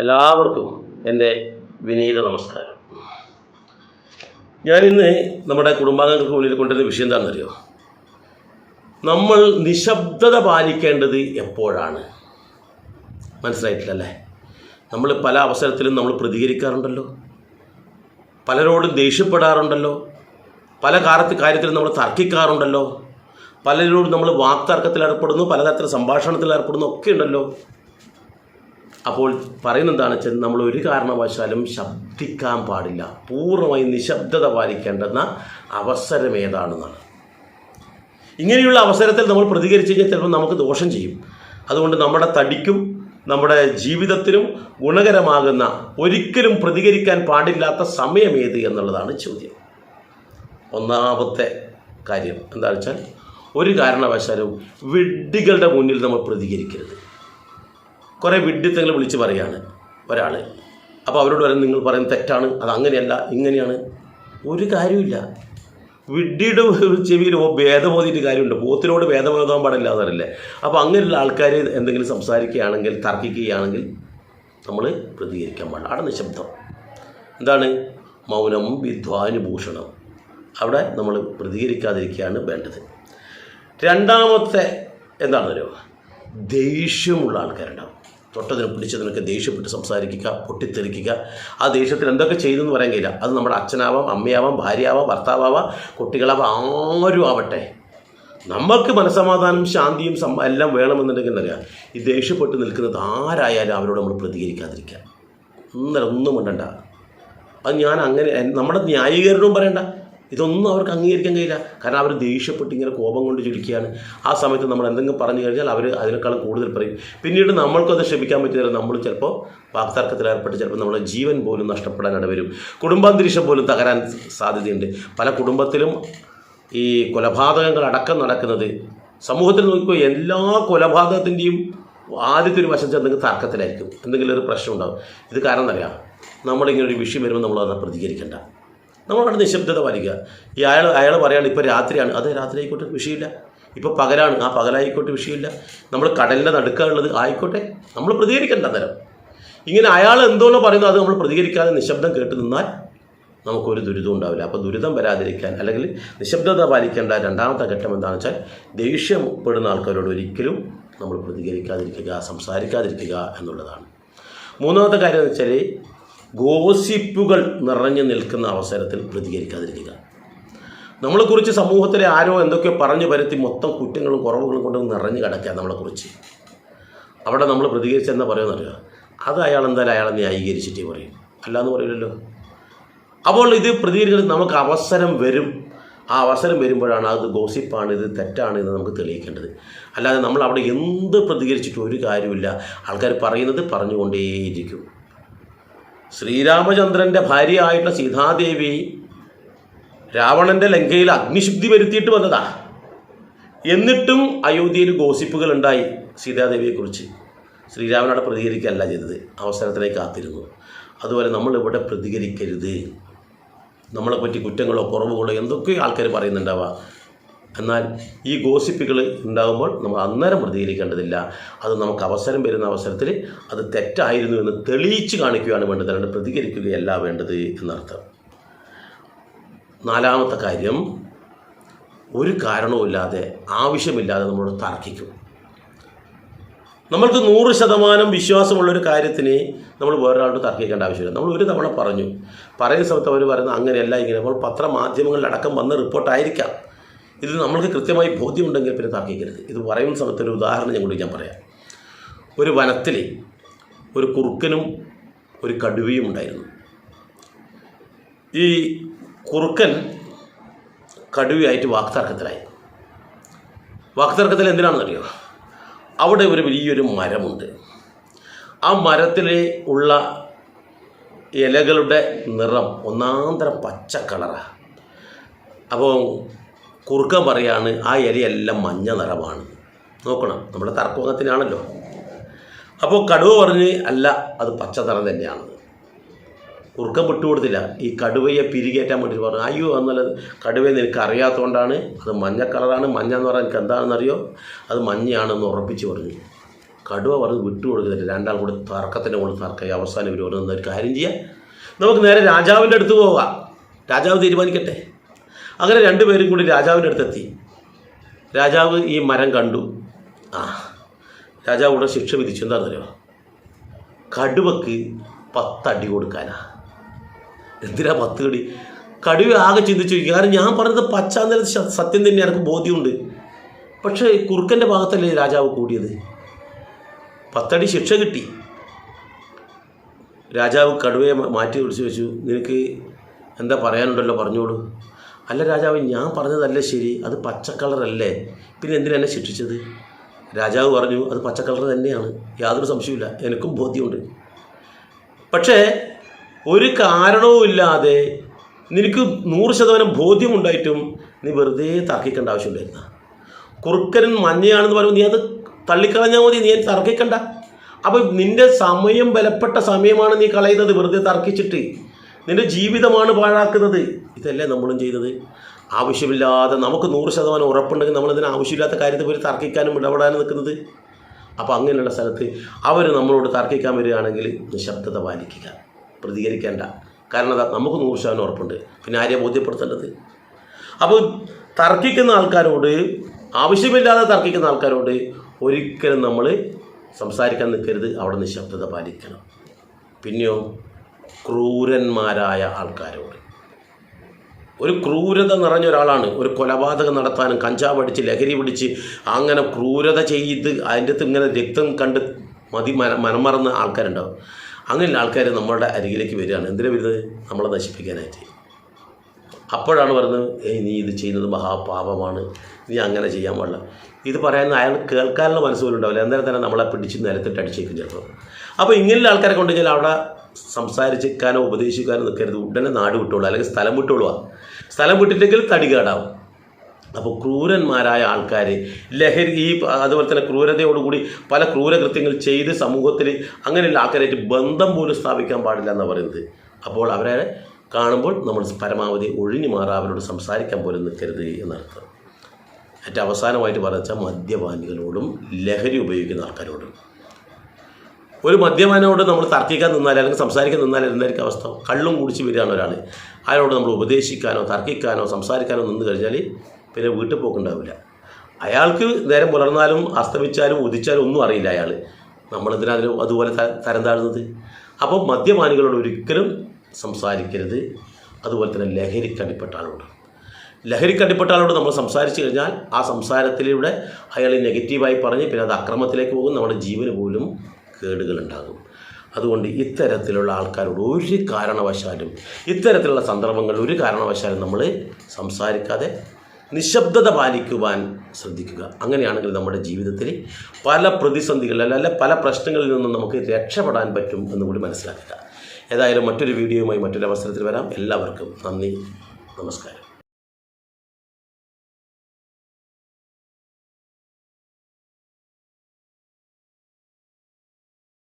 എല്ലാവർക്കും എന്റെ വിനീത നമസ്കാരം. ഞാനിന്ന് നമ്മുടെ കുടുംബാംഗങ്ങൾക്ക് മുന്നിൽ കൊണ്ടുവരുന്ന വിഷയം എന്താണെന്നറിയോ? നമ്മൾ നിശബ്ദത പാലിക്കേണ്ടത് എപ്പോഴാണ്? മനസ്സിലായിട്ടില്ലല്ലേ? നമ്മൾ പല അവസരത്തിലും നമ്മൾ പ്രതികരിക്കാറുണ്ടല്ലോ. പലരോടും ദേഷ്യപ്പെടാറുണ്ടല്ലോ. പല കാലത്ത് കാര്യത്തിലും നമ്മൾ തർക്കിക്കാറുണ്ടല്ലോ. പലരോടും നമ്മൾ വാക്തർക്കത്തിൽ ഏർപ്പെടുന്നു പലതരത്തിൽ സംഭാഷണത്തിൽ ഏർപ്പെടുന്നു ഒക്കെ ഉണ്ടല്ലോ. അപ്പോൾ പറയുന്നത് എന്താണ് വെച്ചാൽ നമ്മൾ ഒരു കാരണവശാലും ശബ്ദിക്കാൻ പാടില്ല. പൂർണമായി നിശബ്ദത പാലിക്കേണ്ടുന്ന അവസരം ഏതാണെന്നാണ്. ഇങ്ങനെയുള്ള അവസരത്തിൽ നമ്മൾ പ്രതികരിച്ചു കഴിഞ്ഞാൽ ചിലപ്പോൾ നമുക്ക് ദോഷം ചെയ്യും. അതുകൊണ്ട് നമ്മുടെ തടിക്കും നമ്മുടെ ജീവിതത്തിനും ഗുണകരമാകുന്ന ഒരിക്കലും പ്രതികരിക്കാൻ പാടില്ലാത്ത സമയം ഏത് എന്നുള്ളതാണ് ചോദ്യം. ഒന്നാമത്തെ കാര്യം എന്താ വെച്ചാൽ ഒരു കാരണവശാലും വിഡ്ഢികളുടെ മുന്നിൽ നമ്മൾ പ്രതികരിക്കരുത്. കുറേ വിഡ്ഢിത്തങ്ങൾ വിളിച്ച് പറയാണ് ഒരാൾ അപ്പോൾ അവരോട് വരെ നിങ്ങൾ പറയുന്നത് തെറ്റാണ് അത് അങ്ങനെയല്ല ഇങ്ങനെയാണ്. ഒരു കാര്യമില്ല വിഡ്ഢിയുടെ ചെവിയിൽ ഓ ഭേദം ഓതിയിട്ട് കാര്യമുണ്ട്. പോത്തിനോട് ഭേദം ഓതാൻ പാടില്ല എന്നറിയില്ലേ? അപ്പോൾ അങ്ങനെയുള്ള ആൾക്കാർ എന്തെങ്കിലും സംസാരിക്കുകയാണെങ്കിൽ തർക്കിക്കുകയാണെങ്കിൽ നമ്മൾ പ്രതികരിക്കാൻ പാടില്ല. അവിടെ നിശബ്ദം. എന്താണ്? മൗനം വിദ്വാനുഭൂഷണം. അവിടെ നമ്മൾ പ്രതികരിക്കാതിരിക്കുകയാണ് വേണ്ടത്. രണ്ടാമത്തെ എന്താണെന്നറിയോ ദേഷ്യമുള്ള ആൾക്കാരുണ്ടാവും. തൊട്ടതിന് പിടിച്ചതിനൊക്കെ ദേഷ്യപ്പെട്ട് സംസാരിക്കുക പൊട്ടിത്തെറിക്കുക. ആ ദേഷ്യത്തിൽ എന്തൊക്കെ ചെയ്തു എന്ന് പറയാൻ കഴിയില്ല. അത് നമ്മുടെ അച്ഛനാവാം അമ്മയാവാം ഭാര്യയാവാം ഭർത്താവാം കുട്ടികളാവാം ആരും ആവട്ടെ. നമുക്ക് മനസമാധാനം ശാന്തിയും സം എല്ലാം വേണമെന്നുണ്ടെങ്കിൽ എന്നറിയാം ഈ ദേഷ്യപ്പെട്ട് നിൽക്കുന്നത് ആരായാലും അവരോട് നമ്മൾ പ്രതികരിക്കാതിരിക്കുക. ഒന്നര ഒന്നും ഉണ്ടണ്ട അത് ഞാൻ അങ്ങനെ നമ്മുടെ ന്യായീകരണവും പറയണ്ട. ഇതൊന്നും അവർക്ക് അംഗീകരിക്കാൻ കഴിയില്ല. കാരണം അവർ ദേഷ്യപ്പെട്ട് ഇങ്ങനെ കോപം കൊണ്ട് ചുരുക്കിയാണ് ആ സമയത്ത് നമ്മൾ എന്തെങ്കിലും പറഞ്ഞു കഴിഞ്ഞാൽ അവർ അതിനേക്കാളും കൂടുതൽ പറയും. പിന്നീട് നമ്മൾക്കത് ക്ഷമിക്കാൻ പറ്റില്ല. നമ്മൾ ചിലപ്പോൾ വാക്തർക്കത്തിൽ ഏർപ്പെട്ട് ചിലപ്പോൾ നമ്മുടെ ജീവൻ പോലും നഷ്ടപ്പെടാൻ ഇടവരും കുടുംബാന്തരീക്ഷം പോലും തകരാൻ സാധ്യതയുണ്ട്. പല കുടുംബത്തിലും ഈ കൊലപാതകങ്ങൾ അടക്കം നടക്കുന്നത് സമൂഹത്തിൽ നോക്കിയപ്പോൾ എല്ലാ കൊലപാതകത്തിന്റെയും ആദ്യത്തെ ഒരു വശം എന്തെങ്കിലും തർക്കത്തിലായിരിക്കും. എന്തെങ്കിലും ഒരു പ്രശ്നം ഉണ്ടാകും ഇത് കാരണം എന്നറിയാം നമ്മളിങ്ങനെ ഒരു വിഷയം വരുമ്പോൾ നമ്മൾ അത് പ്രതികരിക്കേണ്ട. നമ്മളവിടെ നിശബ്ദത പാലിക്കുക. ഈ അയാൾ അയാൾ പറയാണ് ഇപ്പോൾ രാത്രിയാണ്. അത് രാത്രി ആയിക്കോട്ടെ വിഷയമില്ല. ഇപ്പോൾ പകലാണ്. ആ പകലായിക്കോട്ടെ വിഷയമില്ല. നമ്മൾ കടലിന്റെ നടുക്കാനുള്ളത് ആയിക്കോട്ടെ നമ്മൾ പ്രതികരിക്കേണ്ട അന്നേരം. ഇങ്ങനെ അയാൾ എന്തോന്നോ പറയുന്നത് അത് നമ്മൾ പ്രതികരിക്കാതെ നിശബ്ദം കേട്ട് നിന്നാൽ നമുക്കൊരു ദുരിതം ഉണ്ടാവില്ല. അപ്പോൾ ദുരിതം വരാതിരിക്കാൻ അല്ലെങ്കിൽ നിശബ്ദത പാലിക്കേണ്ട രണ്ടാമത്തെ ഘട്ടം എന്താണെന്ന് വെച്ചാൽ ദേഷ്യപ്പെടുന്ന ആൾക്കാരോട് ഒരിക്കലും നമ്മൾ പ്രതികരിക്കാതിരിക്കുക സംസാരിക്കാതിരിക്കുക എന്നുള്ളതാണ്. മൂന്നാമത്തെ കാര്യം എന്ന് വെച്ചാൽ ഗോസിപ്പുകൾ നിറഞ്ഞു നിൽക്കുന്ന അവസരത്തിൽ പ്രതികരിക്കാതിരിക്കുക. നമ്മളെക്കുറിച്ച് സമൂഹത്തിലെ ആരോ എന്തൊക്കെയോ പറഞ്ഞു പരത്തി മൊത്തം കുറ്റങ്ങളും കുറവുകളും കൊണ്ട് നിറഞ്ഞു കിടക്കുക നമ്മളെക്കുറിച്ച്. അവിടെ നമ്മൾ പ്രതികരിച്ചെന്നാ പറയുമെന്നറിയുക അത് അയാൾ എന്തായാലും അയാളെ ന്യായീകരിച്ചിട്ടേ പറയും. അല്ലാന്ന് പറയില്ലല്ലോ അപ്പോൾ ഇത് പ്രതികരിക്കുന്നത് നമുക്ക് അവസരം വരും. ആ അവസരം വരുമ്പോഴാണ് അത് ഗോസിപ്പാണ് ഇത് തെറ്റാണ് എന്ന് നമുക്ക് തെളിയിക്കേണ്ടത്. അല്ലാതെ നമ്മൾ അവിടെ എന്ത് പ്രതികരിച്ചിട്ടും ഒരു കാര്യമില്ല ആൾക്കാർ പറയുന്നത് പറഞ്ഞുകൊണ്ടേയിരിക്കും. ശ്രീരാമചന്ദ്രന്റെ ഭാര്യയായിട്ടുള്ള സീതാദേവി രാവണന്റെ ലങ്കയിൽ അഗ്നിശുദ്ധി വരുത്തിയിട്ട് വന്നതാ. എന്നിട്ടും അയോധ്യയിൽ ഗോസിപ്പുകൾ ഉണ്ടായി സീതാദേവിയെക്കുറിച്ച്. ശ്രീരാമനോട് പ്രതികരിക്കുകയല്ല ചെയ്തത്. അവസരത്തിലേക്ക് കാത്തിരുന്നു. അതുപോലെ നമ്മളിവിടെ പ്രതികരിക്കരുത്. നമ്മളെപ്പറ്റി കുറ്റങ്ങളോ കുറവുകളോ എന്തൊക്കെ ആൾക്കാർ പറയുന്നുണ്ടാവാം. എന്നാൽ ഈ ഗോസിപ്പുകൾ ഉണ്ടാകുമ്പോൾ നമ്മൾ അന്നേരം പ്രതികരിക്കേണ്ടതില്ല. അത് നമുക്ക് അവസരം വരുന്ന അവസരത്തിൽ അത് തെറ്റായിരുന്നു എന്ന് തെളിയിച്ച് കാണിക്കുകയാണ് വേണ്ടത്. അല്ലാണ്ട് പ്രതികരിക്കുകയല്ല വേണ്ടത് എന്നർത്ഥം. നാലാമത്തെ കാര്യം ഒരു കാരണവുമില്ലാതെ ആവശ്യമില്ലാതെ നമ്മളോട് തർക്കിക്കും. നമ്മൾക്ക് നൂറ് ശതമാനം വിശ്വാസമുള്ളൊരു കാര്യത്തിന് നമ്മൾ വേറൊരാളോട് തർക്കിക്കേണ്ട ആവശ്യമില്ല. നമ്മൾ ഒരു തവണ പറഞ്ഞു. പറയുന്ന സമയത്ത് അവർ പറയുന്നത് അങ്ങനെയല്ല ഇങ്ങനെ. അപ്പോൾ പത്രമാധ്യമങ്ങളിലടക്കം വന്ന റിപ്പോർട്ടായിരിക്കാം. ഇത് നമ്മൾക്ക് കൃത്യമായി ബോധ്യമുണ്ടെങ്കിൽ പിന്നെ തർക്കിക്കരുത്. ഇത് പറയുന്ന സമയത്ത് ഒരു ഉദാഹരണം കൂടി ഞാൻ പറയാം. ഒരു വനത്തിൽ ഒരു കുറുക്കനും ഒരു കടുവയും ഉണ്ടായിരുന്നു. ഈ കുറുക്കൻ കടുവയായിട്ട് വാക്തർക്കത്തിലായി. വാക്തർക്കത്തിൽ എന്തിനാണെന്നറിയോ? അവിടെ ഒരു വലിയൊരു മരമുണ്ട്. ആ മരത്തിൽ ഉള്ള ഇലകളുടെ നിറം ഒന്നാന്തരം പച്ച കളറാണ് അപ്പോൾ കുറുക്കൻ പറയാണ് ആ ഇലയെല്ലാം മഞ്ഞ നിറമാണ്. നോക്കണം നമ്മുടെ തർക്കത്തിനാണല്ലോ അപ്പോൾ കടുവ പറഞ്ഞ് അല്ല അത് പച്ച നിറം തന്നെയാണ്. കുറുക്കം വിട്ടുകൊടുത്തില്ല. ഈ കടുവയെ പിരികേറ്റാൻ വേണ്ടി പറഞ്ഞു. അയ്യോ എന്നുള്ളത് കടുവയെ നിനക്ക് അറിയാത്തതുകൊണ്ടാണ് അത് മഞ്ഞ കളറാണ് മഞ്ഞ എന്ന് പറഞ്ഞാൽ എനിക്ക് എന്താണെന്നറിയോ? അത് മഞ്ഞയാണെന്ന് ഉറപ്പിച്ച് പറഞ്ഞു. കടുവ പറഞ്ഞ് വിട്ടുകൊടുക്കുന്നില്ല. രണ്ടാൾ കൂടി തർക്കത്തിന്റെ കൂടെ തർക്കമായി. അവസാനം ഇവർ ഒരു കാര്യം ചെയ്യാം? നമുക്ക് നേരെ രാജാവിന്റെ അടുത്ത് പോകാം രാജാവ് തീരുമാനിക്കട്ടെ. അങ്ങനെ രണ്ടുപേരും കൂടി രാജാവിന്റെ അടുത്തെത്തി. രാജാവ് ഈ മരം കണ്ടു. ആ രാജാവ് ഇവിടെ ശിക്ഷ വിധിച്ചു. എന്താണെന്നറിയോ? കടുവക്ക് പത്തടി കൊടുക്കാനാ. എന്തിനാ പത്ത് കടി? കടുവ ആകെ ചിന്തിച്ചു കാരണം ഞാൻ പറഞ്ഞത് പച്ചാന്നേരം സത്യം തന്നെ എനിക്ക് ബോധ്യമുണ്ട്. പക്ഷേ കുറുക്കന്റെ ഭാഗത്തല്ലേ രാജാവ് കൂടിയത്? പത്തടി ശിക്ഷ കിട്ടി. രാജാവ് കടുവയെ മാറ്റി വിളിച്ചു വെച്ചു. നിനക്ക് എന്താ പറയാനുണ്ടല്ലോ പറഞ്ഞോളൂ. അല്ല രാജാവ് ഞാൻ പറഞ്ഞതല്ലേ ശരി? അത് പച്ചക്കളറല്ലേ പിന്നെ എന്തിനാ എന്നെ ശിക്ഷിച്ചത്? രാജാവ് പറഞ്ഞു അത് പച്ച കളർ തന്നെയാണ്. യാതൊരു സംശയമില്ല എനിക്കും ബോധ്യമുണ്ട്. പക്ഷേ ഒരു കാരണവുമില്ലാതെ നിനക്ക് നൂറ് ശതമാനം ബോധ്യമുണ്ടായിട്ടും നീ വെറുതെ തർക്കിക്കേണ്ട ആവശ്യമില്ലായിരുന്ന. കുറുക്കൻ മഞ്ഞയാണെന്ന് പറയുമ്പോൾ നീ അത് തള്ളിക്കളഞ്ഞാൽ മതി. നീ തർക്കിക്കണ്ട. അപ്പോൾ നിന്റെ സമയം ബലപ്പെട്ട സമയമാണ് നീ കളയുന്നത് വെറുതെ തർക്കിച്ചിട്ട്. നിന്റെ ജീവിതമാണ് പാഴാക്കുന്നത്. ഇതല്ലേ നമ്മളും ചെയ്തത്. ആവശ്യമില്ലാതെ നമുക്ക് നൂറ് ശതമാനം ഉറപ്പുണ്ടെങ്കിൽ നമ്മളിതിന് ആവശ്യമില്ലാത്ത കാര്യത്തെ പോയി തർക്കിക്കാനും ഇടപെടാനും നിൽക്കുന്നത്. അപ്പോൾ അങ്ങനെയുള്ള സ്ഥലത്ത് അവർ നമ്മളോട് തർക്കിക്കാൻ വരികയാണെങ്കിൽ നിശബ്ദത പാലിക്കുക. പ്രതികരിക്കേണ്ട. കാരണം അതാ നമുക്ക് നൂറ് ശതമാനം ഉറപ്പുണ്ട്. പിന്നെ ആരെയെ ബോധ്യപ്പെടുത്തേണ്ടത്? അപ്പോൾ തർക്കിക്കുന്ന ആൾക്കാരോട് ആവശ്യമില്ലാതെ തർക്കിക്കുന്ന ആൾക്കാരോട് ഒരിക്കലും നമ്മൾ സംസാരിക്കാൻ നിൽക്കരുത്. അവിടെ നിശബ്ദത പാലിക്കണം. പിന്നെയോ? ക്രൂരന്മാരായ ആൾക്കാരോട്. ഒരു ക്രൂരത നിറഞ്ഞ ഒരാളാണ്. ഒരു കൊലപാതകം നടത്താനും കഞ്ചാവ് അടിച്ച് ലഹരി പിടിച്ച് അങ്ങനെ ക്രൂരത ചെയ്ത് അതിന്റെ അകത്ത് ഇങ്ങനെ രക്തം കണ്ട് മതി മന മനമറന്ന ആൾക്കാരുണ്ടാവും. അങ്ങനെയുള്ള ആൾക്കാർ നമ്മളുടെ അരികിലേക്ക് വരികയാണ്. എന്തിനാ വരുന്നത്? നമ്മളെ നശിപ്പിക്കാനായിട്ട്. അപ്പോഴാണ് പറയുന്നത് ഏയ് നീ ഇത് ചെയ്യുന്നത് മഹാപാപമാണ്. നീ അങ്ങനെ ചെയ്യാൻ പാടില്ല. ഇത് പറയാൻ അയാൾ കേൾക്കാനുള്ള മനസ്സ് പോലും ഉണ്ടാവില്ല. അന്നേരം തന്നെ നമ്മളെ പിടിച്ച് നിലത്തിട്ട് അടിച്ചേക്കും ചിലപ്പോൾ. അപ്പോൾ ഇങ്ങനെയുള്ള ആൾക്കാരെ കൊണ്ട് കഴിഞ്ഞാൽ അവിടെ സംസാരിച്ചിരിക്കാനോ ഉപദേശിക്കാനോ നിൽക്കരുത്. ഉടനെ നാട് വിട്ടോളൂ അല്ലെങ്കിൽ സ്ഥലം വിട്ടോളുക. സ്ഥലം വിട്ടിട്ടെങ്കിൽ തടികേടാവും. അപ്പോൾ ക്രൂരന്മാരായ ആൾക്കാർ ലഹരി ഈ അതുപോലെ തന്നെ ക്രൂരതയോടുകൂടി പല ക്രൂരകൃത്യങ്ങൾ ചെയ്ത് സമൂഹത്തിൽ അങ്ങനെയുള്ള ആൾക്കാരായിട്ട് ബന്ധം പോലും സ്ഥാപിക്കാൻ പാടില്ല എന്നാണ് പറയുന്നത്. അപ്പോൾ അവരെ കാണുമ്പോൾ നമ്മൾ പരമാവധി ഒഴിഞ്ഞു മാറാൻ അവരോട് സംസാരിക്കാൻ പോലും നിൽക്കരുത് എന്നർത്ഥം. ഏറ്റവും അവസാനമായിട്ട് പറഞ്ഞാൽ മദ്യപാനികളോടും ലഹരി ഉപയോഗിക്കുന്ന ആൾക്കാരോടും. ഒരു മദ്യപാനോട് നമ്മൾ തർക്കിക്കാൻ നിന്നാൽ അല്ലെങ്കിൽ സംസാരിക്കാൻ നിന്നാൽ എന്തായിരിക്കും അവസ്ഥ? കള്ളും കുടിച്ച് വരികയാണ് ഒരാൾ. അയാളോട് നമ്മൾ ഉപദേശിക്കാനോ തർക്കിക്കാനോ സംസാരിക്കാനോ നിന്ന് കഴിഞ്ഞാൽ പിന്നെ വീട്ടിൽ പോക്കുണ്ടാവില്ല. അയാൾക്ക് നേരം പുലർന്നാലും അസ്തമിച്ചാലും ഉദിച്ചാലും ഒന്നും അറിയില്ല അയാൾ. നമ്മളെന്തിനാ അതിൽ അതുപോലെ തരം താഴുന്നത്? അപ്പോൾ മദ്യപാനികളോട് ഒരിക്കലും സംസാരിക്കരുത്. അതുപോലെ തന്നെ ലഹരിക്കടിപ്പെട്ട ആളോട് ലഹരിക്കടിപ്പെട്ട ആളോട് നമ്മൾ സംസാരിച്ചു കഴിഞ്ഞാൽ ആ സംസാരത്തിലൂടെ അയാൾ നെഗറ്റീവായി പറഞ്ഞ് പിന്നെ അത് അക്രമത്തിലേക്ക് പോകും. നമ്മുടെ ജീവന് പോലും കേടുകളുണ്ടാകും. അതുകൊണ്ട് ഇത്തരത്തിലുള്ള ആൾക്കാരോട് ഒരു കാരണവശാലും ഇത്തരത്തിലുള്ള സന്ദർഭങ്ങളിൽ ഒരു കാരണവശാലും നമ്മൾ സംസാരിക്കാതെ നിശബ്ദത പാലിക്കുവാൻ ശ്രദ്ധിക്കുക. അങ്ങനെയാണെങ്കിൽ നമ്മുടെ ജീവിതത്തിൽ പല പ്രതിസന്ധികളിൽ അല്ല പല പ്രശ്നങ്ങളിൽ നിന്നും നമുക്ക് രക്ഷപ്പെടാൻ പറ്റും എന്ന് കൂടി മനസ്സിലാക്കുക. ഏതായാലും മറ്റൊരു വീഡിയോയുമായി മറ്റൊരു അവസരത്തിൽ വരാം. എല്ലാവർക്കും നന്ദി. നമസ്കാരം.